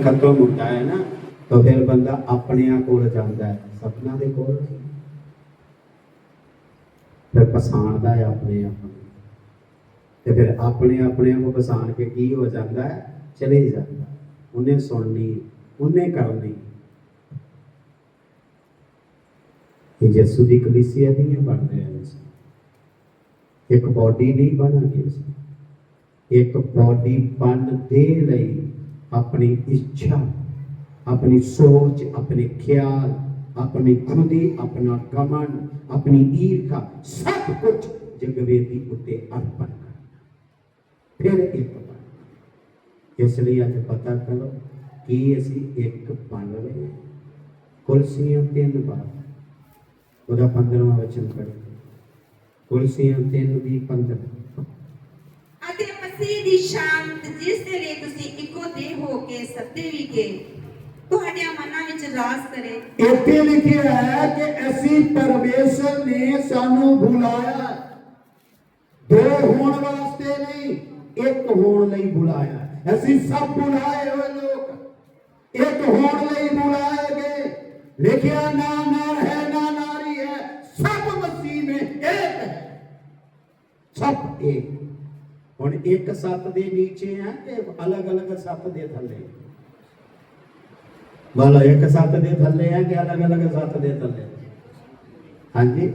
ਖਤਮ ਹੁੰਦਾ ਹੈ ਨਾ, ਤਾਂ ਫਿਰ ਬੰਦਾ ਆਪਣਿਆਂ ਕੋਲ ਜਾਂਦਾ ਹੈ, ਸਪਨਾ ਦੇ ਕੋਲ। ਫਿਰ ਪਛਾਣਦਾ ਹੈ ਆਪਣੇ ਆਪ ਨੂੰ। ਤੇ ਫਿਰ ਆਪਣੇ ਆਪਣੇ ਨੂੰ ਪਛਾਣ ਕੇ ਕੀ ਹੋ ਜਾਂਦਾ ਹੈ? ਚਲੇ ਜਾਂਦਾ ਉਹਨੇ ਸੁਣਨੀ, ਉਹਨੇ ਕਰਨੀ। ਇਹ ਯਿਸੂ ਦੀ ਕਲੀਸਿਆ ਨਹੀਂ ਬਣ ਰਿਹਾ ਇਸ ਇੱਕ ਬਾਡੀ ਨਹੀਂ ਬਣਾਂਗੇ ਇਸ ਇੱਕ ਬਾਡੀ ਬਣ ਦੇ ਲਈ ਆਪਣੀ ਇੱਛਾ ਆਪਣੀ ਸੋਚ ਆਪਣੇ ਖਿਆਲ ਆਪਣੀ ਖੁਦੀ ਆਪਣਾ ਕਮਨ ਆਪਣੀ ਈਰਖਾ ਸਭ ਕੁਝ ਜਗਵੇਦੀ ਉੱਤੇ ਅਰਪਣ ਕਰਨਾ ਫਿਰ ਇੱਕ ਬਣ ਇਸ ਲਈ ਅੱਜ ਪਤਾ ਕਰੋ ਕਿ ਅਸੀਂ ਇੱਕ ਬਣ ਰਹੇ ਹਾਂ ਕੁਲਸੀਆਂ ਤਿੰਨ ਵਾਰ ਉਹਦਾ 15ਵਾਂ ਵਚਨ ਪੜ੍ਹੋ ਕੁਲਸੀਆਂ ਤਿੰਨ ਦੀ 15 ਅਤੇ ਮਸੀਹ ਦੀ ਸ਼ਾਂਤ ਜਿਸ ਦੇ ਲਈ ਤੁਸੀਂ ਇੱਕੋ ਦੇਹ ਹੋ ਕੇ ਸੱਦੇ ਵੀ ਗਏ ਤੁਹਾਡੇ ਮਨਾਂ ਵਿੱਚ ਰਾਸ ਕਰੇ। ਇੱਥੇ ਲਿਖਿਆ ਹੈ ਕਿ ਅਸੀਂ ਪਰਮੇਸ਼ਰ ਨੇ ਸਾਨੂੰ ਬੁਲਾਇਆ। ਦੋ ਹੋਣ ਵਾਸਤੇ ਨਹੀਂ, ਇੱਕ ਹੋਣ ਲਈ ਬੁਲਾਇਆ। ਅਸੀਂ ਸਭ ਬੁਲਾਏ ਹੋਏ ਲੋਕ। ਇੱਕ ਹੋਣ ਲਈ ਬੁਲਾਏ ਗਏ। ਲਿਖਿਆ, ਨਾ ਨਰ ਹੈ, ਨਾ ਨਾਰੀ ਹੈ, ਸਭ ਮਸੀਹ ਵਿੱਚ ਇੱਕ ਹੈ। ਸਭ ਇੱਕ। ਹੁਣ ਇੱਕ ਸੱਤ ਦੇ ਨੀਚੇ ਹੈ ਕਿ ਅਲੱਗ ਅਲੱਗ ਸੱਤ ਦੇ ਥੱਲੇ? ਵਾਲਾ ਇੱਕ ਸੱਤ ਦੇ ਥੱਲੇ ਹੈ ਕਿ ਅਲੱਗ ਅਲੱਗ ਸੱਤ ਦੇ ਥੱਲੇ? ਹਾਂਜੀ?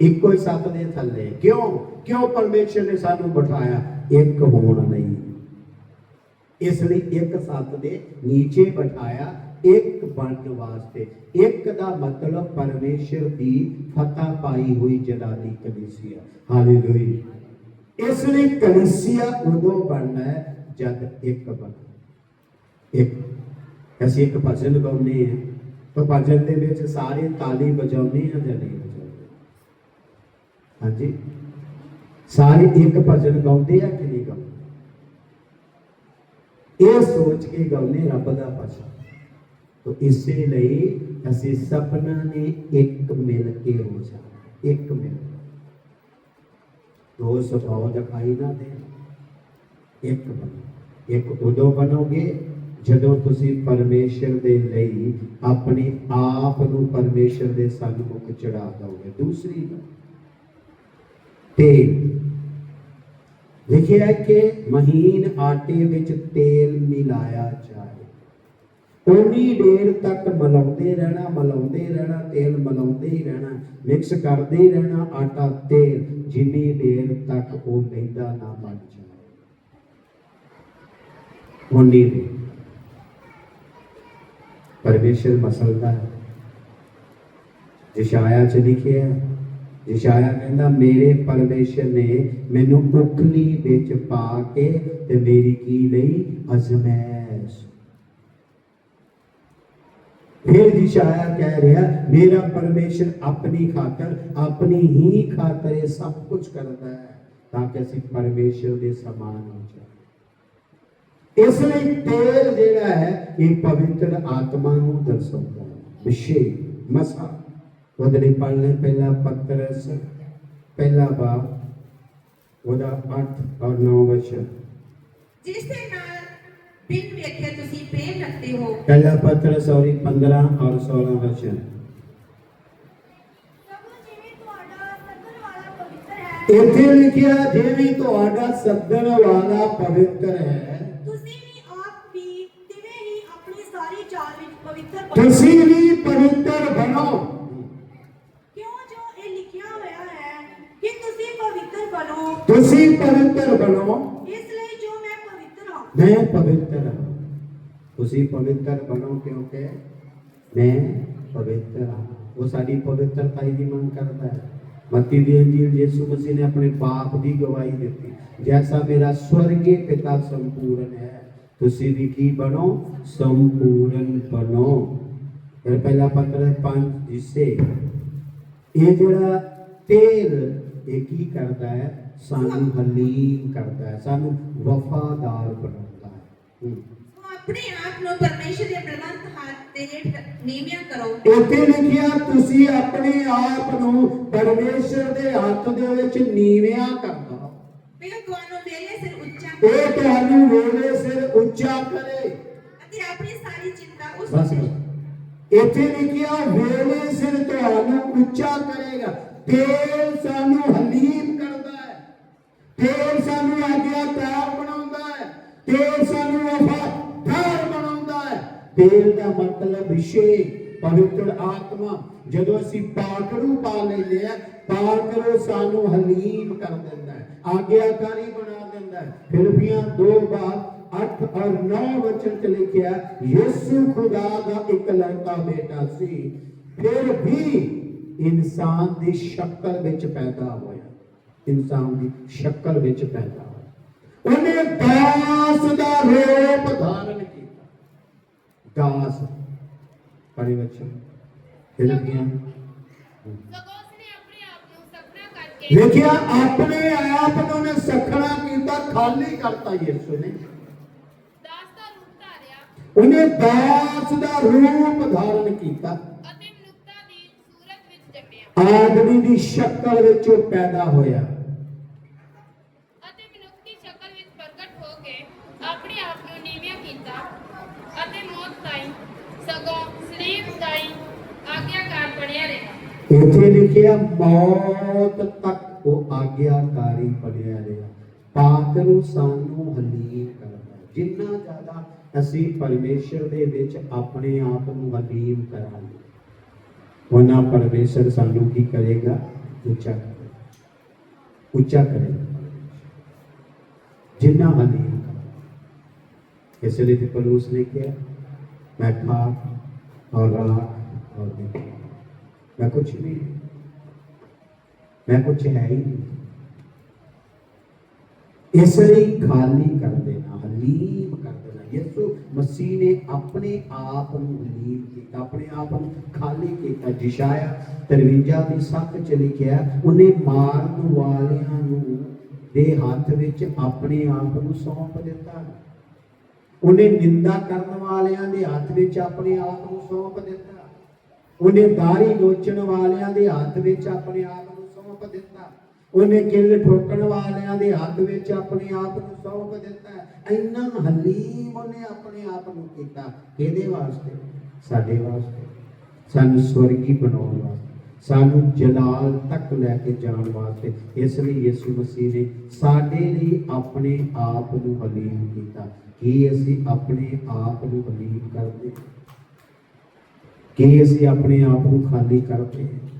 ਇੱਕੋ ਹੀ ਸੱਤ ਦੇ ਥੱਲੇ। ਕਿਉਂ? ਕਿਉਂ ਪਰਮੇਸ਼ਰ ਨੇ ਸਾਨੂੰ ਬਿਠਾਇਆ? ਇੱਕ ਹੋਣ ਲਈ। ਇਸ ਲਈ ਇੱਕ ਸੱਤ ਦੇ ਨੀਚੇ ਬਿਠਾਇਆ, ਇੱਕ ਬਣਨ ਵਾਸਤੇ। ਇੱਕ ਦਾ ਮਤਲਬ ਪਰਮੇਸ਼ਰ ਦੀ ਫਤਹ ਪਾਈ ਹੋਈ ਜਲਾਲੀ ਕਲੀਸਿਆ। ਹਾਲੇਲੂਇਆ ਇਸ ਲਈ ਕਲੀਸਿਆ ਉਦੋਂ ਬਣਨਾ ਹੈ ਜਦ ਇੱਕ ਬਣ ਇੱਕ। ਅਸੀਂ ਇੱਕ ਭਜਨ ਗਾਉਂਦੇ ਹਾਂ। ਤਾਂ ਭਜਨ ਦੇ ਵਿੱਚ ਸਾਰੇ ਤਾਲੀ ਵਜਾਉਂਦੇ ਆ ਜਾਂ ਨਹੀਂ ਵਜਾਉਂਦੇ? ਹਾਂਜੀ। ਸਾਰੇ ਇੱਕ ਭਜਨ ਗਾਉਂਦੇ ਆ ਕਿ ਨਹੀਂ ਗਾਉਂਦੇ? ਇਹ ਸੋਚ ਕੇ ਗਾਉਂਦੇ ਰੱਬ ਦਾ ਭਜਨ। ਤੋ ਇਸੇ ਲਈ ਅਸੀਂ ਸਪਨਾ ਨੇ ਇੱਕ ਮਿਲ ਕੇ ਹੋ ਜਾਣਾ ਇੱਕ ਮਿਲ ਦੋ ਸੁਭਾਅ ਦਿਖਾਈ ਨਾ ਦੇ। ਇੱਕ ਇੱਕ ਉਦੋਂ ਬਣੋਗੇ ਜਦੋਂ ਤੁਸੀਂ ਪਰਮੇਸ਼ਰ ਦੇ ਲਈ ਆਪਣੇ ਆਪ ਨੂੰ ਪਰਮੇਸ਼ਰ ਦੇ ਸਨਮੁਖ ਚੜਾ ਦੋਗੇ ਦੂਸਰੀ ਗੱਲ। ਤੇਲ। ਲਿਖਿਆ ਹੈ ਕਿ ਮਹੀਨ ਆਟੇ ਵਿੱਚ ਤੇਲ ਮਿਲਾਇਆ ਜਾਏ। ਉਨੀ ਦੇਰ ਤੱਕ ਮਲਾਉਂਦੇ ਰਹਿਣਾ ਮਲਾਉਂਦੇ ਰਹਿਣਾ, ਤੇਲ ਮਲਾਉਂਦੇ ਹੀ ਰਹਿਣਾ ਮਿਕਸ ਕਰਦੇ ਹੀ ਰਹਿਣਾ, ਆਟਾ, ਤੇਲ, ਜਿੰਨੀ ਦੇਰ ਤੱਕ ਉਹ ਮੈਦਾ ਨਾ ਬਣ ਜਾਏ ਉਨੀ ਦੇਰ ਪਰਮੇਸ਼ਰ ਮਸਲਦਾ ਹੈ। ਜਿਸ਼ਾਇਆ ਚ ਲਿਖਿਆ ਹੈ। ਜਿਸ਼ਾਇਆ ਕਹਿੰਦਾ, ਮੇਰੇ ਪਰਮੇਸ਼ਰ ਨੇ ਮੈਨੂੰ ਉਖਲੀ ਵਿੱਚ ਪਾ ਕੇ ਤੇ ਮੇਰੀ ਕੀ ਲਈ? ਅਜ਼ਮੈਸ਼। ਫਿਰ ਜਿਸ਼ਾਇਆ ਕਹਿ ਰਿਹਾ ਮੇਰਾ ਪਰਮੇਸ਼ਰ ਆਪਣੀ ਖਾਤਰ ਆਪਣੀ ਹੀ ਖਾਤਰ ਇਹ ਸਭ ਕੁਝ ਕਰਦਾ ਹੈ ਤਾਂ ਕਿ ਅਸੀਂ ਪਰਮੇਸ਼ਰ ਦੇ ਸਮਾਨ ਹੋ ਜਾਈਏ ਇਸ ਲਈ ਤੇਲ ਜਿਹੜਾ ਹੈ ਇਹ ਪਵਿੱਤਰ ਆਤਮਾ ਨੂੰ ਦਰਸਾਉਂਦਾ ਹੈ ਵਿਸ਼ੇ ਮਸਾ ਉਹਦੇ ਲਈ ਪੜ੍ਹ ਲੈ ਪਹਿਲਾ ਪੱਤਰਸ ਪਹਿਲਾ ਬਾਬ ਉਹਦਾ 8 ਔਰ 9 ਵਚਨ ਜਿਸ ਦੇ ਨਾਲ ਬਿਨ ਵੇਖੇ ਤੁਸੀਂ ਪ੍ਰੇਮ ਰੱਖਦੇ ਹੋ ਪਹਿਲਾ ਪੱਤਰਸ ਔਰ 15 ਔਰ 16 ਵਚਨ ਸਗੋਂ ਜਿਵੇਂ ਤੁਹਾਡਾ ਸੱਜਣ ਵਾਲਾ ਪਵਿੱਤਰ ਹੈ ਇੱਥੇ ਲਿਖਿਆ ਜਿਵੇਂ ਤੁਹਾਡਾ ਸੱਦਣ ਵਾਲਾ ਪਵਿੱਤਰ ਹੈ ਤੁਸੀਂ ਵੀ ਆਪ ਵੀ ਤਿਵੇਂ ਹੀ ਆਪਣੀ ਸਾਰੀ ਚਾਲ ਵਿੱਚ ਪਵਿੱਤਰ ਬਣੋ ਤੁਸੀਂ ਵੀ ਪਵਿੱਤਰ ਬਣੋ ਕਿਉਂ ਜੋ ਇਹ ਲਿਖਿਆ ਹੋਇਆ ਹੈ ਕਿ ਤੁਸੀਂ ਪਵਿੱਤਰ ਬਣੋ ਤੁਸੀਂ ਪਵਿੱਤਰ ਬਣੋ ਇਸ ਲਈ ਜੋ ਮੈਂ ਪਵਿੱਤਰ ਹਾਂ ਮੈਂ ਪਵਿੱਤਰ ਹਾਂ ਤੁਸੀਂ ਪਵਿੱਤਰ ਬਣੋ ਕਿਉਂਕਿ ਮੈਂ ਪਵਿੱਤਰ ਹਾਂ ਉਹ ਸਾਡੀ ਪਵਿੱਤਰਤਾ ਦੀ ਮੰਗ ਕਰਦਾ ਹੈ ਮਤੀ ਦੀ ਅੰਜੀਲ ਯਿਸੂ ਮਸੀਹ ਨੇ ਆਪਣੇ ਬਾਪ ਦੀ ਗਵਾਹੀ ਦਿੱਤੀ ਜੈਸਾ ਮੇਰਾ ਸਵਰਗੀ ਪਿਤਾ ਸੰਪੂਰਨ ਹੈ ਤੁਸੀਂ ਵੀ ਕੀ ਬਣੋ ਸੰਪੂਰਨ ਬਣੋ ਫਿਰ ਪਹਿਲਾ ਪੱਤਰ ਪੰਜ ਜਿਸੇ ਇਹ ਜਿਹੜਾ ਤੇਲ ਇਹ ਕੀ ਕਰਦਾ ਹੈ ਸਾਨੂੰ ਹਲੀਮ ਕਰਦਾ ਹੈ ਸਾਨੂੰ ਵਫਾਦਾਰ ਬਣਾਉਂਦਾ ਹੈ ਹੂੰ। ਸੋ ਆਪਣੇ ਆਪ ਨੂੰ ਪਰਮੇਸ਼ਰ ਦੇ ਬਲਵੰਤ ਹੱਥ ਤੇ ਹੇਠ ਨੀਵਿਆਂ ਕਰੋ ਇੱਥੇ ਲਿਖਿਆ ਤੁਸੀਂ ਆਪਣੇ ਆਪ ਨੂੰ ਪਰਮੇਸ਼ਰ ਦੇ ਹੱਥ ਦੇ ਵਿੱਚ ਨੀਵਿਆਂ ਕਰਨਾ ਫਿਰ ਤੁਹਾਨੂੰ ਵੇਲੇ ਸਿਰ ਉੱਚਾ ਇਹ ਤੁਹਾਨੂੰ ਵੇਲੇ ਸਿਰ ਉੱਚਾ ਕਰੇ ਅਤੇ ਬਸ ਇੱਥੇ ਲਿਖਿਆ ਵੇਲੇ ਸਿਰ ਤੁਹਾਨੂੰ ਉੱਚਾ ਕਰੇਗਾ ਤੇਲ ਸਾਨੂੰ ਹਲੀਮ ਕਰਦਾ ਹੈ। ਤੇਲ ਸਾਨੂੰ ਆਗਿਆਕਾਰ ਬਣਾਉਂਦਾ ਹੈ। ਤੇਲ ਸਾਨੂੰ ਵਫਾਦਾਰ ਬਣਾਉਂਦਾ ਹੈ। ਤੇਲ ਦਾ ਮਤਲਬ ਵਿਸ਼ੇ, ਪਵਿੱਤਰ ਆਤਮਾ, ਜਦੋਂ ਅਸੀਂ ਪਾਕੜੂ ਪਾ ਲੈਂਦੇ ਆ ਪਾਕੜੂ ਸਾਨੂੰ ਹਲੀਮ ਕਰ ਦਿੰਦਾ ਹੈ, ਆਗਿਆਕਾਰੀ ਬਣਾ ਦਿੰਦਾ ਹੈ। ਫਿਲਪੀਆਂ 2 ਬਾਅਦ 8 ਔਰ 9 ਵਚਨ ਚ ਲਿਖਿਆ, ਯਿਸੂ ਖੁਦਾ ਦਾ ਇਕਲੌਤਾ ਬੇਟਾ ਸੀ। ਫਿਰ ਵੀ ਇਨਸਾਨ ਦੀ ਸ਼ਕਲ ਵਿੱਚ ਪੈਦਾ ਹੋਇਆ। ਇਨਸਾਨ ਦੀ ਸ਼ਕਲ ਵਿੱਚ ਪੈਦਾ ਹੋਇਆ। ਉਹਨੇ ਦਾਸ ਦਾ ਰੂਪ ਧਾਰਨ ਕੀਤਾ। ਦਾਸ। ਆਪ ਨੂੰ ਸਪਨਾ ਕਰਕੇ ਲਿਖਿਆ ਆਪਣੇ ਆਪ ਨੂੰ ਉਹਨੇ ਸਖਣਾ ਕੀਤਾ ਖਾਲੀ ਕਰਤਾ ਯਿਸੂ ਨੇ। ਦਾਸ ਦਾ ਰੂਪ ਧਾਰਿਆ। ਉਹਨੇ ਦਾਸ ਦਾ ਰੂਪ ਧਾਰਨ ਕੀਤਾ। ਆਦਮੀ ਦੀ ਸ਼ਕਲ ਵਿੱਚ ਉਹ ਪੈਦਾ ਹੋਇਆ। ਅਤੇ ਮਨੁੱਖ ਦੀ ਸ਼ਕਲ ਵਿੱਚ ਪ੍ਰਗਟ ਹੋ ਕੇ ਆਪਣੇ ਆਪ ਨੂੰ ਨੀਵਿਆਂ ਕੀਤਾ ਅਤੇ ਮੌਤ ਤਾਈਂ ਸਗੋਂ ਸਰੀਰ ਤਾਈਂ ਆਗਿਆਕਾਰ ਬਣਿਆ ਰਿਹਾ। ਇੱਥੇ ਲਿਖਿਆ ਮੌਤ ਤੱਕ ਉਹ ਆਗਿਆਕਾਰੀ ਬਣਿਆ ਰਿਹਾ। ਪਾਕਰੂ ਸਾਨੂੰ ਹਲੀਮ ਕਰਦਾ ਜਿੰਨਾ ਜ਼ਿਆਦਾ ਅਸੀਂ ਪਰਮੇਸ਼ਰ ਦੇ ਵਿੱਚ ਆਪਣੇ ਆਪ ਨੂੰ ਹਲੀਮ ਕਰਾਂਗੇ वरना परमेश्वर संलूकी करेगा ऊँचा करेगा। ऊँचा करेगा। जिन्ना अली इसलिए थे पलूस ने किया मैं था और राख और मैं मैं कुछ नहीं। मैं कुछ है ही नहीं। इसलिए खाली कर देना हली ਯਿਸੂ ਮਸੀਹ ਨੇ ਆਪਣੇ ਆਪ ਨੂੰ ਹਲੀਮ ਕੀਤਾ, ਆਪਣੇ ਆਪ ਨੂੰ ਖਾਲੀ ਕੀਤਾ, ਜਿਸ਼ਾਇਆ 53 ਦੀ ਸੱਤ ਚ ਲਿਖਿਆ, ਉਹਨੇ ਮਾਰਨ ਵਾਲਿਆਂ ਨੂੰ ਦੇ ਹੱਥ ਵਿੱਚ ਆਪਣੇ ਆਪ ਨੂੰ ਸੌਂਪ ਦਿੱਤਾ। ਉਹਨੇ ਨਿੰਦਾ ਕਰਨ ਵਾਲਿਆਂ ਦੇ ਹੱਥ ਵਿੱਚ ਆਪਣੇ ਆਪ ਨੂੰ ਸੌਂਪ ਦਿੱਤਾ। ਉਹਨੇ ਦਾੜੀ ਨੋਚਣ ਵਾਲਿਆਂ ਦੇ ਹੱਥ ਵਿੱਚ ਆਪਣੇ ਆਪ ਨੂੰ ਸੌਂਪ ਦਿੱਤਾ। ਉਹਨੇ ਕਿੱਲ ਠੋਕਣ ਵਾਲਿਆਂ ਦੇ ਹੱਥ ਵਿੱਚ ਆਪਣੇ ਆਪ ਨੂੰ ਸੌਂਪ ਦਿੱਤਾ। ਇੰਨਾ ਹਲੀਮ ਉਹਨੇ ਆਪਣੇ ਆਪ ਨੂੰ ਕੀਤਾ ਕਿਹਦੇ ਵਾਸਤੇ? ਸਾਡੇ ਵਾਸਤੇ। ਸਾਨੂੰ ਸਵਰਗੀ ਬਣਾਉਣ ਵਾਸਤੇ, ਸਾਨੂੰ ਜਲਾਲ ਤੱਕ ਲੈ ਕੇ ਜਾਣ ਵਾਸਤੇ ਇਸ ਲਈ ਯਿਸੂ ਮਸੀਹ ਨੇ ਸਾਡੇ ਲਈ ਆਪਣੇ ਆਪ ਨੂੰ ਹਲੀਮ ਕੀਤਾ। ਕੀ ਅਸੀਂ ਆਪਣੇ ਆਪ ਨੂੰ ਹਲੀਮ ਕਰਦੇ? ਕੀ ਅਸੀਂ ਆਪਣੇ ਆਪ ਨੂੰ ਖਾਲੀ ਕਰਦੇ? ਹਾਂ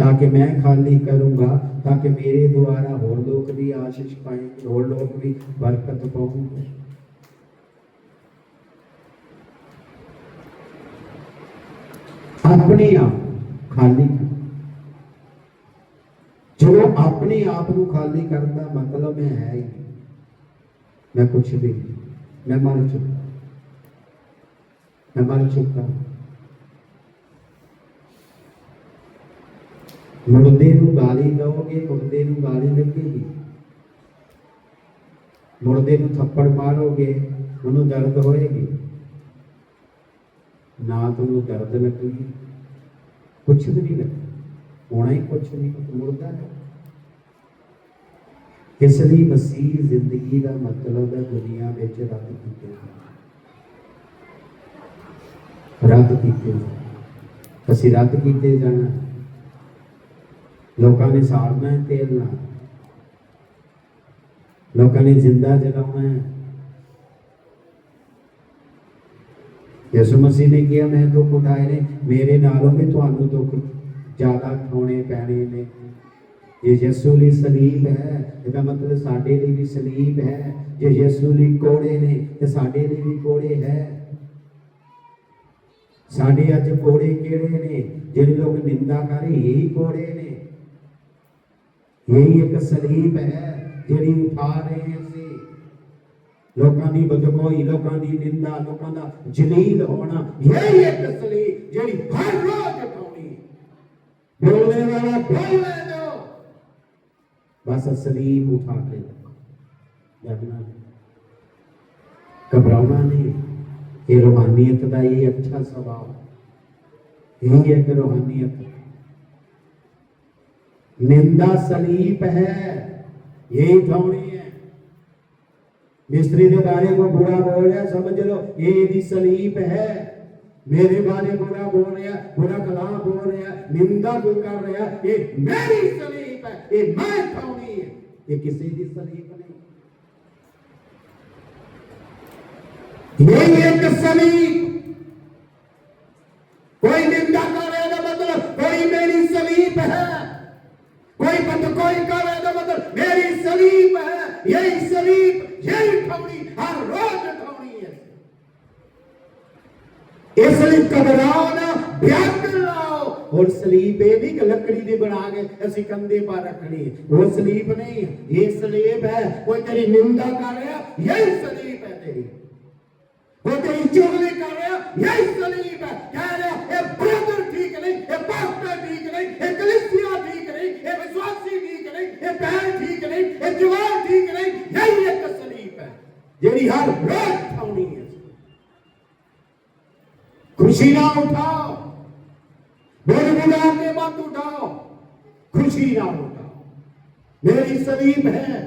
ਤਾਂ ਕਿ ਮੈਂ ਖਾਲੀ ਕਰੂੰਗਾ ਤਾਂ ਕਿ ਮੇਰੇ ਦੁਆਰਾ ਹੋਰ ਲੋਕ ਵੀ ਆਸ਼ੀਸ਼ ਪਾएंगे ਹੋਰ ਲੋਕ ਵੀ ਬਰਕਤ ਪਾਉਣਗੇ ਆਪਣੇ ਆਪ ਖਾਲੀ ਕਰ ਜਦੋਂ ਆਪਣੇ ਆਪ ਨੂੰ ਖਾਲੀ ਕਰਨ ਦਾ ਮਤਲਬ ਮੈਂ ਹੈ ਹੀ ਨਹੀਂ। ਮੈਂ ਕੁਛ ਵੀ ਨਹੀਂ ਮੈਂ ਮਰ ਚੁੱਕਾ ਮੈਂ ਮਰ ਚੁੱਕਾ ਮੁਰਦੇ ਨੂੰ ਗਾਲੀ ਦਓਗੇ ਮੁਰਦੇ ਨੂੰ ਗਾਲੀ ਲੱਗੇਗੀ। ਮੁਰਦੇ ਨੂੰ ਥੱਪੜ ਮਾਰੋਗੇ, ਉਹਨੂੰ ਦਰਦ ਹੋਏਗੀ। ਨਾ ਤੁਹਾਨੂੰ ਦਰਦ ਲੱਗੇਗੀ। ਕੁਛ ਵੀ ਨਹੀਂ ਲੱਗਦਾ ਹੋਣਾ ਹੀ ਕੁਛ ਨਹੀਂ ਮੁਰਦਾ ਹੈ ਇਸ ਲਈ ਮਸੀਹ ਜ਼ਿੰਦਗੀ ਦਾ ਮਤਲਬ ਹੈ ਦੁਨੀਆ ਵਿੱਚ ਰੱਦ ਕੀਤੇ ਜਾਣਾ। ਰੱਦ ਕੀਤੇ ਜਾਣਾ। ਅਸੀਂ ਰੱਦ ਕੀਤੇ ਜਾਣਾ। ਲੋਕਾਂ ਨੇ ਸਾੜਨਾ ਹੈ ਤੇਲ ਨਾਲ ਲੋਕਾਂ ਨੇ ਜ਼ਿੰਦਾ ਜਲਾਉਣਾ ਹੈ ਯਿਸੂ ਮਸੀਹ ਨੇ ਕਿਹਾ ਮੈਂ ਦੁੱਖ ਉਠਾਏ ਨੇ ਮੇਰੇ ਨਾਲੋਂ ਵੀ ਤੁਹਾਨੂੰ ਦੁੱਖ ਜ਼ਿਆਦਾ ਉਠਾਉਣੇ ਪੈਣੇ ਨੇ ਜੇ ਯਿਸੂ ਲਈ ਸਲੀਬ ਹੈ ਇਹਦਾ ਮਤਲਬ ਸਾਡੇ ਲਈ ਵੀ ਸਲੀਬ ਹੈ ਜੇ ਯਿਸੂ ਲਈ ਕੋੜੇ ਨੇ ਤੇ ਸਾਡੇ ਲਈ ਵੀ ਕੋੜੇ ਹੈ ਸਾਡੇ ਅੱਜ ਕੋੜੇ ਕਿਹੜੇ ਨੇ ਜਿਹੜੇ ਲੋਕ ਨਿੰਦਾ ਕਰ ਰਹੇ ਇਹੀ ਕੋੜੇ ਨੇ ਇਹੀ ਇੱਕ ਸਲੀਬ ਹੈ ਜਿਹੜੀ ਉਠਾ ਰਹੇ ਅਸੀਂ। ਲੋਕਾਂ ਦੀ ਬਦਗੋਈ ਲੋਕਾਂ ਦੀ ਨਿੰਦਾ, ਲੋਕਾਂ ਦਾ ਜਲੀਲ ਹੋਣਾ, ਇਹੀ ਇੱਕ ਸਲੀਬ ਜਿਹੜੀ ਹਰ ਰੋਜ਼ ਉਠਾਉਣੀ। ਬੋਲਣੇ ਵਾਲਾ ਬੋਲਣੇ ਦੋ ਬਸ ਸਲੀਬ ਉਠਾ ਕੇ। ਜਗਨਾ ਘਬਰਾਉਣਾ ਨਹੀਂ। ਇਹ ਰੋਹਾਨੀਅਤ ਦਾ ਇਹ ਅੱਛਾ ਸੁਭਾਅ ਇਹ ਇੱਕ ਰੋਹਾਨੀਅਤ। निंदा सलीप है। यही थोड़ी है। मिस्त्री के बारे को बुरा बोल रहा समझ लो, ये भी सलीप है। मेरे बारे बुरा बोल रहा बुरा कलाम बोल रहा निंदा भी कर रहा ये मेरी सलीप है, ये मैं थोड़ी है। ये किसी की सलीप नहीं। यही एक सलीप। कोई निंदा कर रहा तो मतलब कोई मेरी सलीप है। कोई बंद कोई करे तो मतलब मेरी सलीब है यही सलीब यही ठवनी हर रोज ठवनी है ये सलीब का बनाओ ना ब्याह कर लाओ और सलीब ये नहीं कि लकड़ी दे बना के ऐसी कंधे पर रखनी वो सलीब नहीं है ये सलीब है कोई तेरी निंदा कर रहा यही सलीब है तेरी कोई तेरी चुगली कर रहा यही सलीब है कह ਜਵਾन ठीक नहीं यही एक तसलीफ है जेरी हर रोज खानी है खुशी ना उठाओ मेरे गुनाह के मत उठाओ खुशी ना उठाओ मेरी सलीब है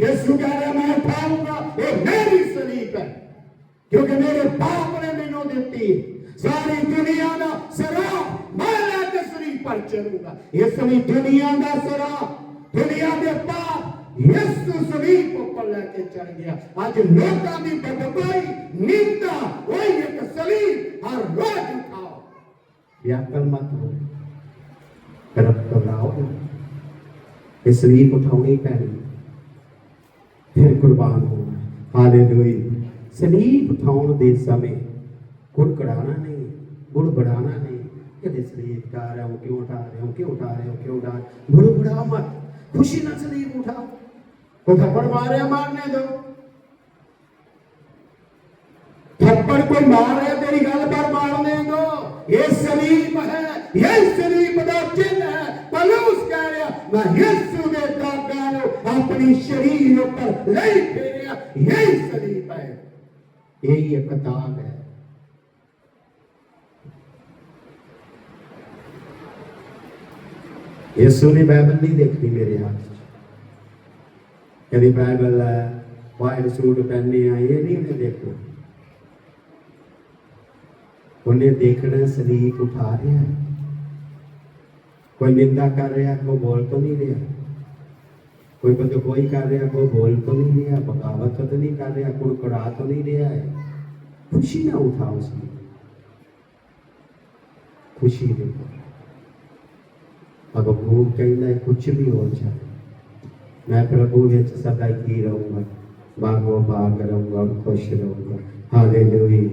यीशु कह रहा मैं उठाऊंगा ये मेरी सलीब है क्योंकि मेरे बाप ने मैनू दी सारी दुनिया का सरा मैं लेकर शरीर पर चलूंगा इसलिए दुनिया का सरा दुनिया के पाप यीशु सलीब पर लेके चल गया आज लोगों की बदबाई निंदा वही एक सलीब हर रोज उठाओ व्याकल मत हो करप घबराओ ये सलीब उठानी पैनी फिर कुर्बान होना हालेलुया सलीब उठाउण ਦੇ ਸਮੇਂ ਗੁੜ ਕੜਾਣਾ ਨਹੀਂ ਗੁੜ ਬੜਾਣਾ ਨਹੀਂ ਕਦੇ ਸਲੀਬ ਉਠਾ ਰਹੇ ਹੋ ਕਿਉਂ ਉਠਾ ਰਹੇ ਹੋ ਕਿਉਂ ਉਠਾ ਰਹੇ ਹੋ ਕਿਉਂ ਉਠਾ ਗੁੜ ਬੜਾਓ ਮਤ खुशी ਨਾਲ ਸਲੀਬ ਉਠਾਓ तो थप्पड़ मारे मारने दो। थप्पड़ को मार मारे तेरी गल पर मारने दो। ये सलीम है, ये सलीम का चिन्ह है। पलूस कह रहा, मैं यीशु के ताकान अपनी शरीर ऊपर ले फेरिया यही सलीम है। यही एक ताक है। यीशु ने बाइबल नहीं देखती मेरे हाथ कभी बाइबल है वाइट सूट पहने हैं ये नहीं उन्हें देखो उन्हें देखना सलीब उठा रहा है कोई निंदा कर रहा कोई बोल तो नहीं रहा कोई बंद कोई कर रहा कोई बोल तो नहीं रहा बगावत तो नहीं कर रहा कोई कड़ा तो नहीं रहा है खुशी ना उठाओ उसमें खुशी देखो अब भूख कहना कुछ भी हो जाए मैं प्रभु विच सदा ही रहूंगा बागो बाग रहूंगा और खुश रहूंगा हालेलुया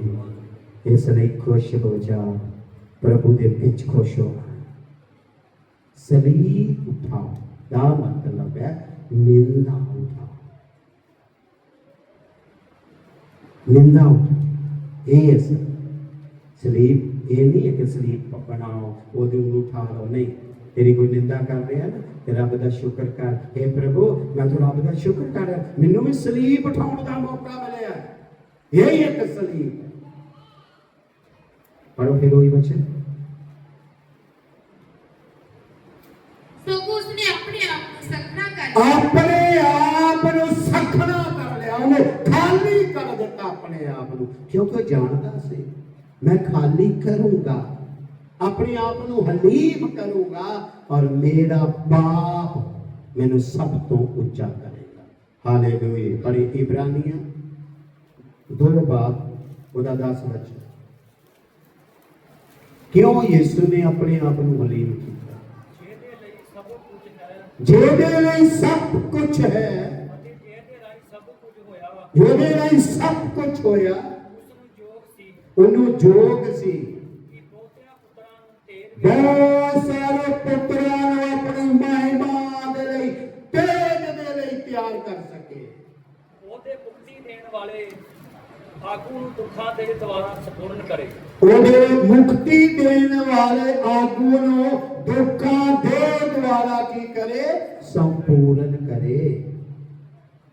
ਇਸ ਲਈ ਖੁਸ਼ ਹੋ ਜਾ ਪ੍ਰਭੂ ਦੇ ਵਿੱਚ ਖੁਸ਼ ਹੋ ਸਲੀਬ ਉਠਾਓ ਦਾ ਮਤਲਬ ਹੈ ਨਿੰਦਾ ਉਠਾਓ ਨਿੰਦਾ ਉਠਾਓ ਇਹ ਹੈ ਸ- ਸਲੀਬ ਇਹ ਨਹੀਂ ਹੈ ਕਿ ਸਲੀਬ ਬਣਾਓ ਉਹਦੇ ਨੂੰ ਉਠਾ ਲਓ ਨਹੀਂ ਤੇਰੀ ਕੋਈ ਨਿੰਦਾ ਕਰ ਰਿਹਾ ਨਾ ਤੇ ਰੱਬ ਦਾ ਸ਼ੁਕਰ ਕਰ। हे ਪ੍ਰਭੂ ਮੈਂ ਤੂੰ ਰੱਬ ਦਾ ਸ਼ੁਕਰ ਕਰ ਮੈਨੂੰ ਵੀ ਸਲੀਬ ਉਠਾਉਣ ਦਾ ਮੌਕਾ ਮਿਲਿਆ। ਇਹ ਇੱਕ ਸਲੀਬ। ਪੜੋ ਫਿਰ ਉਹੀ ਬਚਨ ਸਗੋਂ ਉਸਨੇ ਆਪਣੇ ਆਪ ਨੂੰ ਸਖਣਾ ਕਰ ਲਿਆ। ਆਪਣੇ ਆਪ ਨੂੰ ਸਖਣਾ ਕਰ ਲਿਆ। ਉਹਨੇ ਖਾਲੀ ਕਰ ਦਿੱਤਾ ਆਪਣੇ ਆਪ ਨੂੰ। ਕਿਉਂਕਿ ਜਾਣਦਾ ਸੀ ਮੈਂ ਖਾਲੀ ਕਰੂੰਗਾ। ਆਪਣੇ ਆਪ ਨੂੰ ਹਲੀਮ ਕਰੂੰਗਾ, ਔਰ ਮੇਰਾ ਬਾਪ ਮੈਨੂੰ ਸਭ ਤੋਂ ਉੱਚਾ ਕਰੇਗਾ। ਹਾਲੇਲੂਇਆ ਪਰ ਇਬਰਾਨੀਆਂ। ਦੋ ਬਾਪ, ਉਹਦਾ 10 ਬੱਚੇ ਕਿਉਂ ਯਿਸੂ ਨੇ ਆਪਣੇ ਆਪ ਨੂੰ ਹਲੀਮ ਕੀਤਾ? ਜਿਹਦੇ ਲਈ ਸਭ ਕੁਝ ਹੈ। ਜਿਹਦੇ ਲਈ ਸਭ ਕੁਝ ਹੋਇਆ। ਉਹਨੂੰ ਜੋਗ ਸੀ ਕਿ ਬਹੁਤਿਆਂ ਪੁੱਤਰਾਂ ਨੂੰ ਤੇਰ ਬਹੁਤ ਸਾਰੇ ਪੁੱਤਰਾਂ ਨੂੰ ਆਪਣੀ ਮਹਿਮਾ ਦੇ ਲਈ ਤੇਜ ਦੇ ਲਈ ਤਿਆਰ ਕਰ ਸਕੇ। ਉਹਦੇ ਮੁਕਤੀ ਦੇਣ ਵਾਲੇ ਆਗੂ ਨੂੰ ਦੁੱਖਾਂ ਦੇ ਦੁਆਰਾ ਸਪੂਰਨ ਕਰੇ। ਉਹਦੇ ਮੁਕਤੀ ਦੇਣ ਵਾਲੇ ਆਗੂ ਨੂੰ ਦੁੱਖਾਂ ਦੇ ਦੁਆਰਾ ਕੀ ਕਰੇ? ਸੰਪੂਰਨ ਕਰੇ।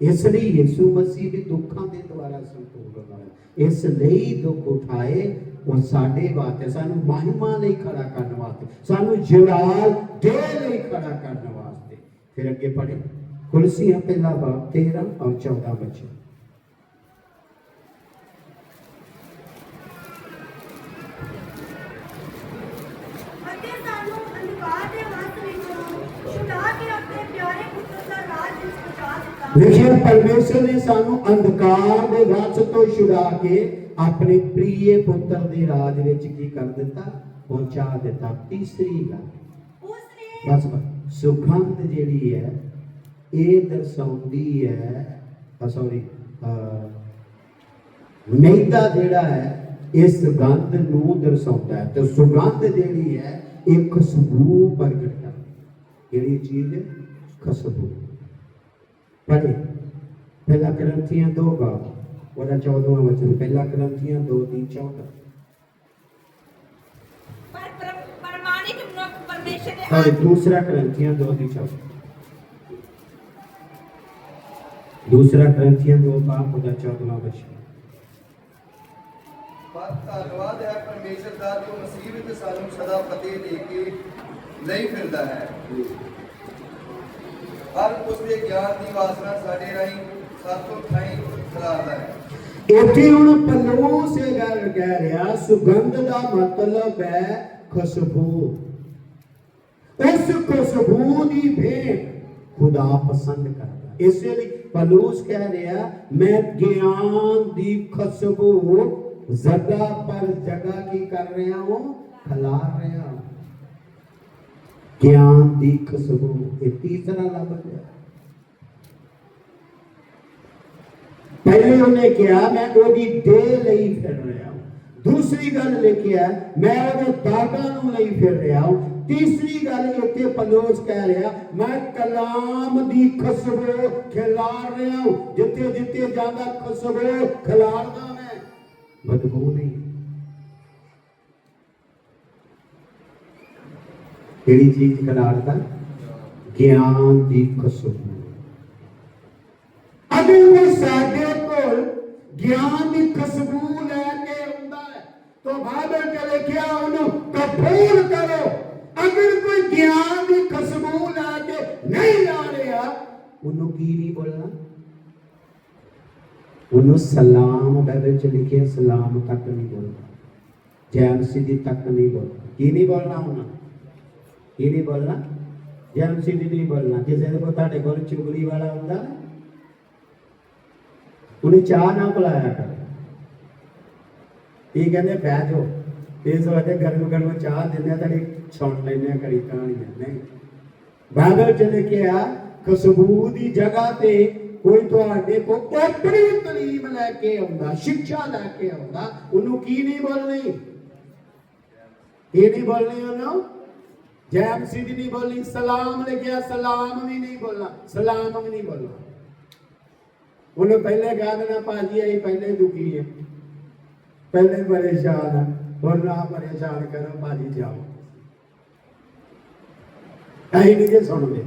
ਇਸ ਲਈ ਯਿਸੂ ਮਸੀਹ ਵੀ ਦੁੱਖਾਂ ਦੇ ਦੁਆਰਾ ਸੰਪੂਰਨ ਹੋਇਆ ਇਸ ਲਈ ਦੁੱਖ ਉਠਾਏ ਉਹ ਸਾਡੇ ਵਾਸਤੇ ਸਾਨੂੰ ਮਹਿਮਾ ਲਈ ਖੜਾ ਕਰਨ ਵਾਸਤੇ ਸਾਨੂੰ ਜਲਾਲ ਦੇ ਲਈ ਖੜਾ ਕਰਨ ਵਾਸਤੇ। ਫਿਰ ਅੱਗੇ ਪੜ੍ਹੇ। ਕੁਲਸੀਆਂ ਪਹਿਲਾ ਬਾਪ 13 ਔਰ 14 ਬੱਚੇ। ਦੇਖਿਓ ਪਰਮੇਸ਼ਰ ਨੇ ਸਾਨੂੰ ਅੰਧਕਾਰ ਦੇ ਰਾਜ ਤੋਂ ਛੁਡਾ ਕੇ ਆਪਣੇ ਪ੍ਰੀਏ ਪੁੱਤਰ ਦੇ ਰਾਜ ਵਿੱਚ ਕੀ ਕਰ ਦਿੱਤਾ? ਪਹੁੰਚਾ ਦਿੱਤਾ ਤੀਸਰੀ ਗੱਲ। ਉਸਨੇ ਬਸ ਬਸ ਸੁਗੰਧ ਜਿਹੜੀ ਹੈ ਇਹ ਦਰਸਾਉਂਦੀ ਹੈ ਸੌਰੀ ਮੈਦਾ ਜਿਹੜਾ ਹੈ ਇਸ ਸੁਗੰਧ ਨੂੰ ਦਰਸਾਉਂਦਾ ਹੈ। ਤੇ ਸੁਗੰਧ ਜਿਹੜੀ ਹੈ ਇਹ ਖੁਸ਼ਬੂ ਪ੍ਰਗਟ ਕਰਦੀ ਕਿਹੜੀ ਚੀਜ਼? ਖੁਸ਼ਬੂ। ਪੜ੍ਹੇ। ਪਹਿਲਾ ਕਰੰਥੀਆਂ 2 ਬਾਬ ਉਹਦਾ 14ਵਾਂ ਵਚਨ ਪਹਿਲਾ ਕਰੰਥੀਆਂ 2 ਦੀ 14 ਪਰ ਪਰ- ਪਰਮਾਣਿਕ ਮਨੁੱਖ ਪਰਮੇਸ਼ਰ ਦੇ ਸੌਰੀ ਆਤਮਾ ਦੂਸਰਾ ਕਰੰਥੀਆਂ 2 ਦੀ 14 ਦੂਸਰਾ ਕਰੰਥੀਆਂ 2 ਬਾਬ ਉਹਦਾ 14ਵਾਂ ਵਚਨ। ਪਰ ਧੰਨਵਾਦ ਹੈ ਪਰਮੇਸ਼ਰ ਦਾ ਜੋ ਮਸੀਹ ਵਿੱਚ ਸਾਨੂੰ ਸਦਾ ਫਤਿਹ ਦੇ ਕੇ ਨਹੀਂ ਫਿਰਦਾ ਹੈ। ਹਰ ਉਸ ਦੇ ਗਿਆਨ ਦੀ ਵਾਸਨਾ ਸਾਡੇ ਰਾਹੀਂ ਸਾਤੋਂ ਥਾਈ ਖਿਲਾਰਦਾ ਹੈ ਇੱਥੇ ਹੁਣ ਪਲੂਸ ਇਹ ਗੱਲ ਕਹਿ ਰਿਹਾ, ਸੁਗੰਧ ਦਾ ਮਤਲਬ ਹੈ ਖੁਸ਼ਬੂ। ਉਸ ਖੁਸ਼ਬੂ ਦੀ ਭੇਟ ਖੁਦਾ ਪਸੰਦ ਕਰਦਾ। ਇਸੇ ਲਈ ਪਲੂਸ ਕਹਿ ਰਿਹਾ, ਮੈਂ ਗਿਆਨ ਦੀ ਖੁਸ਼ਬੂ ਜਗ੍ਹਾ ਪਰ ਜਗ੍ਹਾ ਕੀ ਕਰ ਰਿਹਾ ਹਾਂ? ਖਿਲਾਰ ਰਿਹਾ ਹਾਂ। ਗਿਆਨ ਦੀ ਖੁਸ਼ਬੂ ਇਹ ਤੀਸਰਾ ਲਫ਼ਜ਼ ਹੈ ਪਹਿਲੇ ਉਹਨੇ ਕਿਹਾ, ਮੈਂ ਉਹਦੀ ਦੇ ਲਈ ਫਿਰ ਰਿਹਾ ਦੂਸਰੀ ਗੱਲ ਲਿਖਿਆ ਮੈਂ ਉਹਦੇ ਦਾਦਾ ਨੂੰ ਲਈ ਫਿਰ ਰਿਹਾ ਤੀਸਰੀ ਗੱਲ ਇੱਥੇ ਪਲੋਸ ਕਹਿ ਰਿਹਾ, ਮੈਂ ਕਲਾਮ ਦੀ ਖੁਸ਼ਬੂ ਖਿਲਾਰ ਰਿਹਾ ਜਿੱਥੇ ਜਿੱਥੇ ਜਾਂਦਾ ਖੁਸ਼ਬੂ ਖਿਲਾਰਦਾ ਮੈਂ। ਬਦਬੂ ਨਹੀਂ। ਕਿਹੜੀ ਚੀਜ਼ ਖਿਲਾਰਦਾ? ਗਿਆਨ ਦੀ ਖੁਸ਼ਬੂ। ਅਗਰ ਉਹ ਸਾਡੇ ਕੋਲ ਗਿਆਨ ਦੀ ਖੁਸ਼ਬੂ ਲੈ ਕੇ ਆਉਂਦਾ ਹੈ। ਤਾਂ ਬਾਈਬਲ ਚ ਲਿਖਿਆ ਉਹਨੂੰ ਕਬੂਲ ਕਰੋ। ਅਗਰ ਕੋਈ ਗਿਆਨ ਦੀ ਖੁਸ਼ਬੂ ਲੈ ਕੇ ਨਹੀਂ ਆ ਰਿਹਾ, ਉਹਨੂੰ ਕੀ ਨਹੀਂ ਬੋਲਣਾ? ਉਹਨੂੰ ਸਲਾਮ ਬਾਈਬਲ ਚ ਲਿਖਿਆ, ਸਲਾਮ ਤੱਕ ਨਹੀਂ ਬੋਲਣਾ। ਜੈਮ ਸਿੱਧੀ ਤੱਕ ਨਹੀਂ ਬੋਲਣਾ। ਕੀ ਨਹੀਂ ਬੋਲਣਾ ਉਹਨਾਂ ਕੀ ਨਹੀਂ ਬੋਲਣਾ? ਜੈਮ ਸਿੱਧੀ ਨਹੀਂ ਬੋਲਣਾ। ਕਿਸੇ ਦੇ ਕੋਲ ਤੁਹਾਡੇ ਕੋਲ ਚੁਗਲੀ ਵਾਲਾ ਹੁੰਦਾ ਨਾ ਉਹਨੇ ਚਾਹ ਨਾ ਪਿਲਾਇਆ ਕਰ। ਇਹ ਕਹਿੰਦੇ, ਬਹਿ ਜਾਓ। ਇਸ ਵਜੇ ਗਰਮ ਗਰਮ ਚਾਹ ਦਿੰਦੇ ਆ, ਤੁਹਾਡੀ ਸੁਣ ਲੈਂਦੇ ਆ ਕੜੀ ਕਹਾਣੀਆਂ। ਨਹੀਂ। ਬਾਈਬਲ ਚ ਲਿਖਿਆ ਖੁਸ਼ਬੂ ਦੀ ਜਗ੍ਹਾ ਤੇ ਕੋਈ ਤੁਹਾਡੇ ਕੋ ਆਪਣੀ ਤਾਲੀਮ ਲੈ ਕੇ ਆਉਂਦਾ ਸਿੱਖਿਆ ਲੈ ਕੇ ਆਉਂਦਾ, ਉਹਨੂੰ ਕੀ ਨਹੀਂ ਬੋਲਣੀ? ਇਹ ਨਹੀਂ ਬੋਲਣੀ ਉਹਨੂੰ? ਜੈਮ ਸਿੱਧੀ ਨਹੀਂ ਬੋਲੀ ਸਲਾਮ ਲਿਖਿਆ, ਸਲਾਮ ਵੀ ਨਹੀਂ ਬੋਲਣਾ, ਸਲਾਮ ਵੀ ਨਹੀਂ ਬੋਲਣਾ। ਉਹਨੇ ਪਹਿਲੇ ਕਹਿ ਦੇਣਾ ਭਾਜੀ, ਅਸੀਂ ਪਹਿਲੇ ਦੁਖੀ ਹੈ ਪਹਿਲੇ ਪਰੇਸ਼ਾਨ ਆ। ਹੁਣ ਨਾ ਪਰੇਸ਼ਾਨ ਕਰੋ, ਭਾਜੀ ਜਾਓ। ਅਸੀਂ ਨਹੀਂ ਜੇ ਸੁਣਦੇ।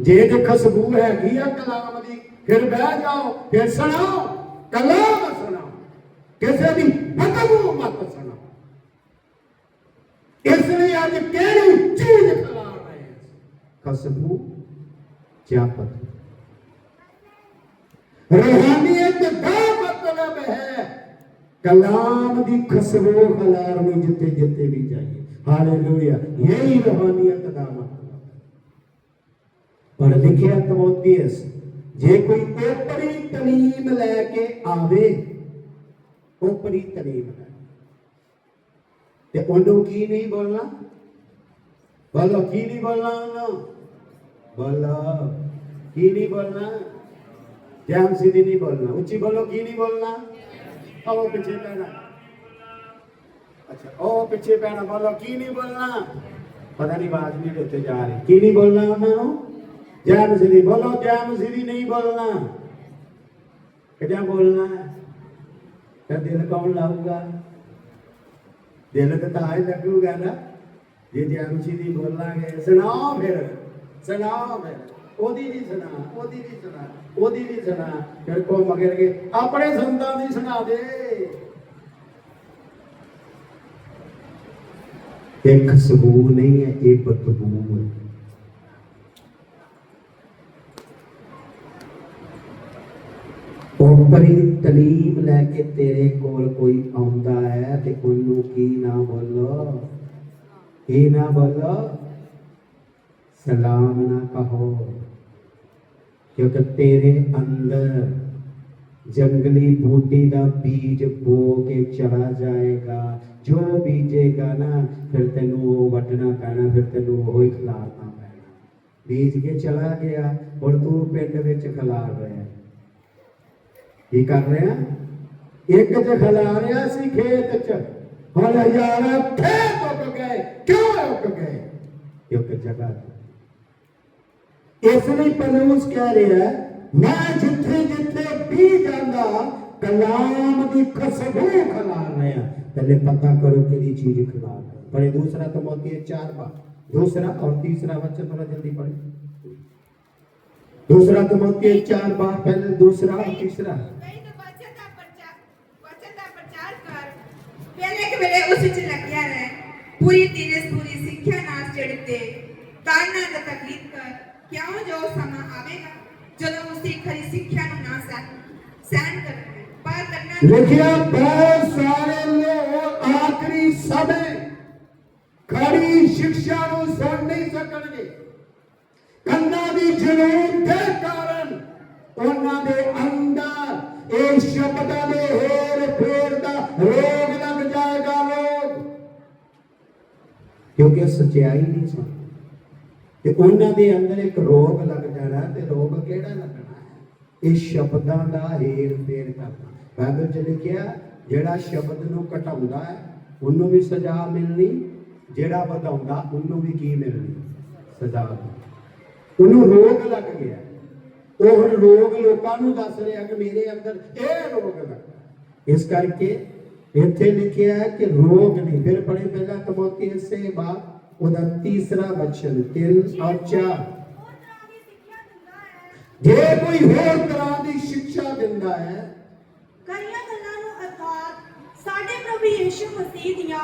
ਜੇ ਤੇ ਖੁਸ਼ਬੂ ਹੈਗੀ ਆ ਕਲਾਮ ਦੀ, ਫਿਰ ਬਹਿ ਜਾਓ, ਫਿਰ ਸੁਣਾਓ। ਕਲਾਮ ਸੁਣਾਓ। ਕਿਸੇ ਦੀ ਬਦਬੂ ਮਤ ਸੁਣਾਓ। ਇਸ ਲਈ ਅੱਜ ਕਿਹੜੀ ਚੀਜ਼ ਖਿਲਾ ਰਹੇ ਹਾਂ? ਖੁਸ਼ਬੂ ਜਾਪਤ रूहानियत का मतलब है। कलाम की खुशबू खलारनी जिते जिते भी जाइए। हाले लोहिया यही रूहानियत का मतलब पर लिखिया तो तमोतीस जे कोई ओपरी तलीम लैके आवे ओपरी तलीम लू की नहीं बोलना? बोलो, की नहीं बोलना? बोलो, की नहीं बोलना? ਜੈਮ ਸਿੱਧੀ ਨਹੀਂ ਬੋਲਣਾ ਉੱਚੀ ਬੋਲੋ ਕੀ ਨਹੀਂ ਬੋਲਣਾ ਉਹ ਪਿੱਛੇ ਪੈਣਾ ਅੱਛਾ ਉਹ ਪਿੱਛੇ ਪੈਣਾ ਬੋਲੋ ਕੀ ਨਹੀਂ ਬੋਲਣਾ ਪਤਾ ਨਹੀਂ ਬਾਤ ਨਹੀਂ ਉੱਤੇ ਜਾ ਰਹੀ ਕੀ ਨਹੀਂ ਬੋਲਣਾ ਉਹਨਾਂ ਨੂੰ ਜੈਮ ਸਿੱਧੀ ਬੋਲੋ ਜੈਮ ਸਿੱਧੀ ਨਹੀਂ ਬੋਲਣਾ ਕਿਦਾਂ ਬੋਲਣਾ ਤੇ ਦਿਲ ਕੌਣ ਲਾਊਗਾ ਦਿਲ ਤੇ ਤਾਂ ਹੀ ਲੱਗੂਗਾ ਨਾ ਜੇ ਜੈਮ ਸਿੱਧੀ ਬੋਲਾਂਗੇ ਸੁਣਾਓ ਫਿਰ ਸੁਣਾਓ ਫਿਰ ਉਹਦੀ ਨਹੀਂ ਸੁਣਾ, ਉਹਦੀ ਨਹੀਂ ਸੁਣਾ, ਉਹਦੀ ਨਹੀਂ ਸੁਣਾ। ਫਿਰ ਕੋ ਮਗਰ ਆਪਣੇ ਸੰਤਾਂ ਦੀ ਸੁਣਾ ਦੇ। ਇਹ ਖੁਸ਼ਬੂ ਨਹੀਂ ਹੈ, ਇਹ ਬਦਬੂ ਹੈ। ਉਪਰੀ ਤਲੀਮ ਲੈ ਕੇ ਤੇਰੇ ਕੋਲ ਕੋਈ ਆਉਂਦਾ ਹੈ ਤੇ ਉਹਨੂੰ ਕੀ ਨਾ ਬੋਲੋ? ਇਹ ਨਾ ਬੋਲੋ? ਸਲਾਮ ਨਾ ਕਹੋ। ਕਿਉਂਕਿ ਤੇਰੇ ਅੰਦਰ, ਜੰਗਲੀ ਬੂਟੀ ਦਾ ਬੀਜ ਬੋ ਕੇ ਚਲਾ ਜਾਏਗਾ। ਜੋ ਬੀਜੇਗਾ ਨਾ, ਫਿਰ ਤੈਨੂੰ ਉਹ ਵੱਢਣਾ ਪੈਣਾ, ਫਿਰ ਤੈਨੂੰ ਉਹ ਹੀ ਖਿਲਾਰਨਾ ਪੈਣਾ। ਬੀਜ ਕੇ ਚਲਾ ਗਿਆ, ਹੁਣ ਤੂੰ ਪਿੰਡ ਵਿੱਚ ਖਿਲਾਰ ਰਿਹਾ। ਕੀ ਕਰ ਰਿਹਾ? ਇੱਕ ਚ ਖਿਲਾਰਿਆ ਸੀ ਖੇਤ ਚ, ਹੁਣ ਹਜ਼ਾਰਾਂ ਖੇਤ ਉੱਗ ਗਏ। ਕਿਉਂ ਉੱਗ ਗਏ? ਕਿਉਂਕਿ ਜਗ੍ਹਾ ਇਸ ਲਈ ਪਲੂਸ ਕਹਿ ਰਿਹਾ ਹੈ, ਮੈਂ ਜਿੱਥੇ ਜਿੱਥੇ ਵੀ ਜਾਂਦਾ ਕਲਾਮ ਦੀ ਖੁਸ਼ਬੂ ਖਿਲਾਰ ਰਿਹਾ ਪਹਿਲੇ ਪਤਾ ਕਰੋ ਕਿਹੜੀ ਚੀਜ਼ ਖਿਲਾਰ ਰਿਹਾ पढ़े दूसरा तो मोती है चार बार दूसरा और तीसरा बच्चा थोड़ा जल्दी पढ़े दूसरा तो मोती है चार बार पहले दूसरा और तीसरा ਕਈ ਤਾਂ ਵਚਨ ਦਾ ਪ੍ਰਚਾਰ ਵਚਨ ਦਾ ਪ੍ਰਚਾਰ ਕਰ ਵੇਲੇ ਕਿ ਵੇਲੇ ਉਸ ਵਿੱਚ ਲੱਗਿਆ ਰਹਿ ਪੂਰੀ ਤੀਨੇ ਪੂਰੀ ਸਿੱਖਿਆ ਨਾਲ ਚੜ੍ਹਤੇ ਤਾਨਾ ਦਾ ਤਕਲੀਫ ਕਰ ਕਿਉਂ ਜੋ ਸਮਾਂ ਆਵੇਗਾ, ਜਦੋਂ ਉਹ ਸਿੱਖਰੀ ਸਿੱਖਿਆ ਨੂੰ ਨਾ ਸਹਿਣ ਕਰਨਗੇ। ਪਰ ਕਰਨਾ ਲਿਖਿਆ ਬਹੁਤ ਸਾਰੇ ਲੋਕ ਆਖਰੀ ਸਮੇਂ ਖੜੀ ਸਿੱਖਿਆ ਨੂੰ ਸਹਿਣ ਨਹੀਂ ਸਕਣਗੇ। ਕੰਨਾਂ ਦੀ ਜਨੂਨ ਦੇ ਕਾਰਨ ਉਹਨਾਂ ਦੇ ਅੰਦਰ ਇਹ ਸ਼ਬਦਾਂ ਦੇ ਹੋਰ ਫੇਰ ਦਾ ਰੋਗ ਲੱਗ ਜਾਏਗਾ ਲੋਕ। ਕਿਉਂਕਿ ਸਚਾਈ ਨਹੀਂ ਸੁਣਦੇ। ਤੇ ਉਹਨਾਂ ਦੇ ਅੰਦਰ ਇੱਕ ਰੋਗ ਲੱਗ ਜਾਣਾ ਤੇ ਰੋਗ ਕਿਹੜਾ ਲੱਗਣਾ ਹੈ? ਇਹ ਸ਼ਬਦਾਂ ਦਾ ਹੇਰ ਫੇਰ ਕਰਨਾ। ਬਾਈਬਲ ਚ ਲਿਖਿਆ, ਜਿਹੜਾ ਸ਼ਬਦ ਨੂੰ ਘਟਾਉਂਦਾ ਹੈ, ਉਹਨੂੰ ਵੀ ਸਜ਼ਾ ਮਿਲਣੀ, ਜਿਹੜਾ ਵਧਾਉਂਦਾ, ਉਹਨੂੰ ਵੀ ਕੀ ਮਿਲਣੀ? ਸਜ਼ਾ। ਉਹਨੂੰ ਰੋਗ ਲੱਗ ਗਿਆ। ਉਹ ਹੁਣ ਰੋਗ ਲੋਕਾਂ ਨੂੰ ਦੱਸ ਰਿਹਾ ਕਿ ਮੇਰੇ ਅੰਦਰ ਇਹ ਰੋਗ ਲੱਗਾ ਇਸ ਕਰਕੇ ਇੱਥੇ ਲਿਖਿਆ ਹੈ ਕਿ ਰੋਗ ਨਹੀਂ। ਫਿਰ ਪੜੇ ਪਹਿਲਾਂ ਤਮੋਤੀ ਇਸੇ ਬਾਅਦ ਉਹਦਾ ਤੀਸਰਾ ਵਚਨ ਤਿੰਨ ਔਰ ਚਾਰ ਜੇ ਕੋਈ ਹੋਰ ਤਰ੍ਹਾਂ ਦੀ ਸਿੱਖਿਆ ਦਿੰਦਾ ਹੈ ਕਈਆਂ ਗੱਲਾਂ ਨੂੰ ਅਰਥਾਤ ਸਾਡੇ ਪ੍ਰਭੂ ਯੀਸ਼ੂ ਮਸੀਹ ਦੀਆਂ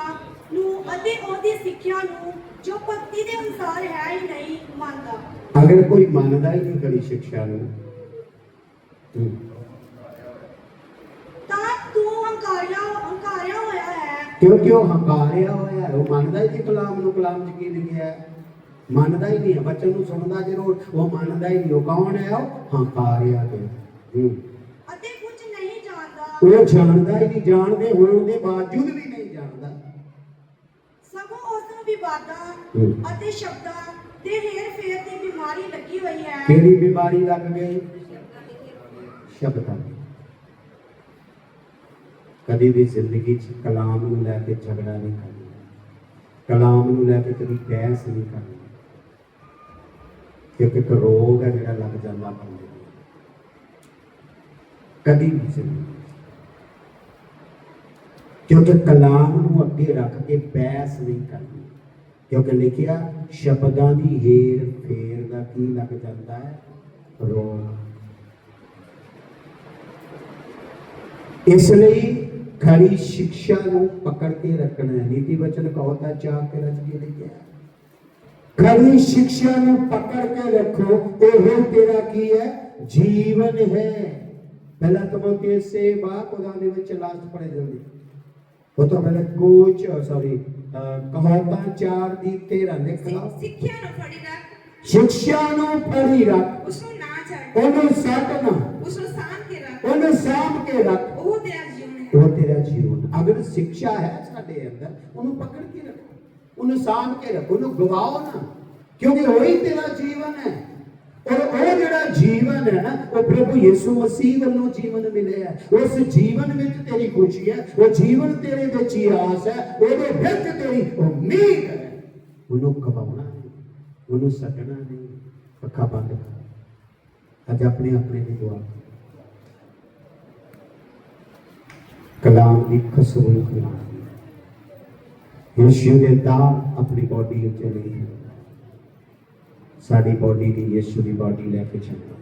ਨੂੰ ਅਤੇ ਉਹਦੀ ਸਿੱਖਿਆ ਨੂੰ ਜੋ ਭਗਤੀ ਦੇ ਅਨੁਸਾਰ ਹੈ ਹੀ ਨਹੀਂ ਮੰਨਦਾ। ਅਗਰ ਕੋਈ ਮੰਨਦਾ ਹੀ ਨਹੀਂ ਕਰੀ ਸਿੱਖਿਆ ਨੂੰ ਤਾਂ ਤੂੰ ਹੰਕਾਰਿਆ ਹੰਕਾਰਿਆ ਕਿਉਂਕਿ ਉਹ ਹੰਕਾਰਿਆ ਹੋਇਆ ਹੈ? ਉਹ ਮੰਨਦਾ ਹੀ ਨਹੀਂ ਕਲਾਮ ਨੂੰ ਕਲਾਮ ਚ ਕੀ ਲਿਖਿਆ ਮੰਨਦਾ ਹੀ ਨਹੀਂ ਬੱਚੇ ਨੂੰ ਸੁਣਦਾ ਜ਼ਰੂਰ ਉਹ ਮੰਨਦਾ ਹੀ ਨਹੀਂ। ਉਹ ਕੌਣ ਹੈ? ਉਹ ਹੰਕਾਰਿਆ ਦੇ ਅਤੇ ਕੁਝ ਨਹੀਂ ਜਾਣਦਾ। ਉਹ ਜਾਣਦਾ ਹੀ ਨਹੀਂ ਜਾਣਦੇ ਹੋਣ ਦੇ ਬਾਵਜੂਦ ਵੀ ਨਹੀਂ ਜਾਣਦਾ। ਸਗੋਂ ਉਸ ਨੂੰ ਵਿਵਾਦਾਂ। ਅਤੇ ਸ਼ਬਦਾਂ ਦੇ ਹੇਰ ਫੇਰ ਦੀ ਬਿਮਾਰੀ ਲੱਗੀ ਹੋਈ ਹੈ। ਕਿਹੜੀ ਬਿਮਾਰੀ ਲੱਗ ਗਈ? ਸ਼ਬਦਾਂ ਦੀ। ਕਦੀ ਵੀ ਜ਼ਿੰਦਗੀ 'ਚ ਕਲਾਮ ਨੂੰ ਲੈ ਕੇ ਝਗੜਾ ਨਹੀਂ ਕਰਨਾ। ਕਲਾਮ ਨੂੰ ਲੈ ਕੇ ਕਦੀ ਬਹਿਸ ਨਹੀਂ ਕਰਨੀ। ਕਿਉਂਕਿ ਇੱਕ ਰੋਗ ਹੈ ਜਿਹੜਾ ਲੱਗ ਜਾਂਦਾ ਬੰਦੇ ਨੂੰ। ਕਦੀ ਵੀ ਜ਼ਿੰਦਗੀ ਕਿਉਂਕਿ ਕਲਾਮ ਨੂੰ ਅੱਗੇ ਰੱਖ ਕੇ ਬਹਿਸ ਨਹੀਂ ਕਰਨੀ। ਕਿਉਂਕਿ ਲਿਖਿਆ, ਸ਼ਬਦਾਂ ਦੀ ਹੇਰ ਫੇਰ ਦਾ ਕੀ ਲੱਗ ਜਾਂਦਾ ਹੈ? ਰੋਗ ਇਸ ਲਈ ਖਰੀ ਸਿੱਖਿਆ ਨੂੰ ਪਕੜ ਕੇ ਰੱਖਣਾ ਹੈ। ਨੀਤੀ ਵਚਨ ਕਹੋਤਾ ਚਾਹ ਕੇ ਰਚ ਕੇ ਲਿਖਿਆ। ਖਰੀ ਸਿੱਖਿਆ ਨੂੰ ਪਕੜ ਕੇ ਰੱਖੋ ਇਹ ਤੇਰਾ ਕੀ ਹੈ? ਜੀਵਨ ਹੈ। ਪਹਿਲਾ ਤਮੋਤੀ ਸੇ ਬਾਪ ਉਹਦਾ ਦੇ ਵਿੱਚ ਲਾਸਟ ਪੜੇ ਜਲਦੀ ਉਹ ਤੋਂ ਪਹਿਲੇ ਕੋਚ ਸੌਰੀ ਕਹੋਤਾ ਚਾਰ ਦੀ 13 ਲਿਖ ਲਓ ਸਿ- ਸਿੱਖਿਆ ਨੂੰ ਫੜੀ ਰੱਖ। ਸਿੱਖਿਆ ਨੂੰ ਫੜੀ ਰੱਖ। ਉਸ ਨੂੰ ਨਾ ਛੱਡ। ਉਹਨੂੰ ਛੱਡ ਨਾ। ਉਸ ਨੂੰ ਸਾਂਭ ਕੇ ਰੱਖ। ਉਹਨੂੰ ਸਾਂਭ ਕੇ ਰੱਖ। ਉਹ ਤੇਰਾ ਜੀਵਨ। ਅਗਰ ਸਿੱਖਿਆ ਹੈ ਸਾਡੇ ਅੰਦਰ, ਉਹਨੂੰ ਪਕੜ ਕੇ ਰੱਖੋ। ਉਹਨੂੰ ਸਾਂਭ ਕੇ ਰੱਖੋ। ਉਹਨੂੰ ਗਵਾਓ ਨਾ। ਕਿਉਂਕਿ ਉਹੀ ਤੇਰਾ ਜੀਵਨ ਹੈ। ਔਰ ਉਹ ਜਿਹੜਾ ਜੀਵਨ ਹੈ ਨਾ, ਉਹ ਪ੍ਰਭੂ ਯਿਸੂ ਮਸੀਹ ਵੱਲੋਂ ਜੀਵਨ ਮਿਲਿਆ ਉਸ ਜੀਵਨ ਵਿੱਚ ਤੇਰੀ ਖੁਸ਼ੀ ਹੈ। ਉਹ ਜੀਵਨ ਤੇਰੇ ਵਿੱਚ ਹੀ ਆਸ ਹੈ। ਉਹਦੇ ਵਿੱਚ ਤੇਰੀ ਉਮੀਦ ਹੈ। ਉਹਨੂੰ ਕਬਾਉਣਾ ਉਹਨੂੰ ਸੱਟਣਾ ਨਹੀਂ। ਪੱਖਾ ਬੰਦ ਕਰ। ਅੱਜ ਆਪਣੇ ਆਪਣੇ ਦੀ ਦੁਆ ਕਰੋ। ਕਲਾਮ ਦੀ ਖੁਸ਼ਬੂ ਕਲਾਮ ਯਿਸੂ ਦੇ ਦਾਮ ਆਪਣੀ ਬਾਡੀ ਉੱਤੇ ਲਈ ਹੈ। ਸਾਡੀ ਬਾਡੀ ਦੀ ਯਿਸੂ ਦੀ ਬਾਡੀ ਲੈ ਕੇ ਚੱਲੋ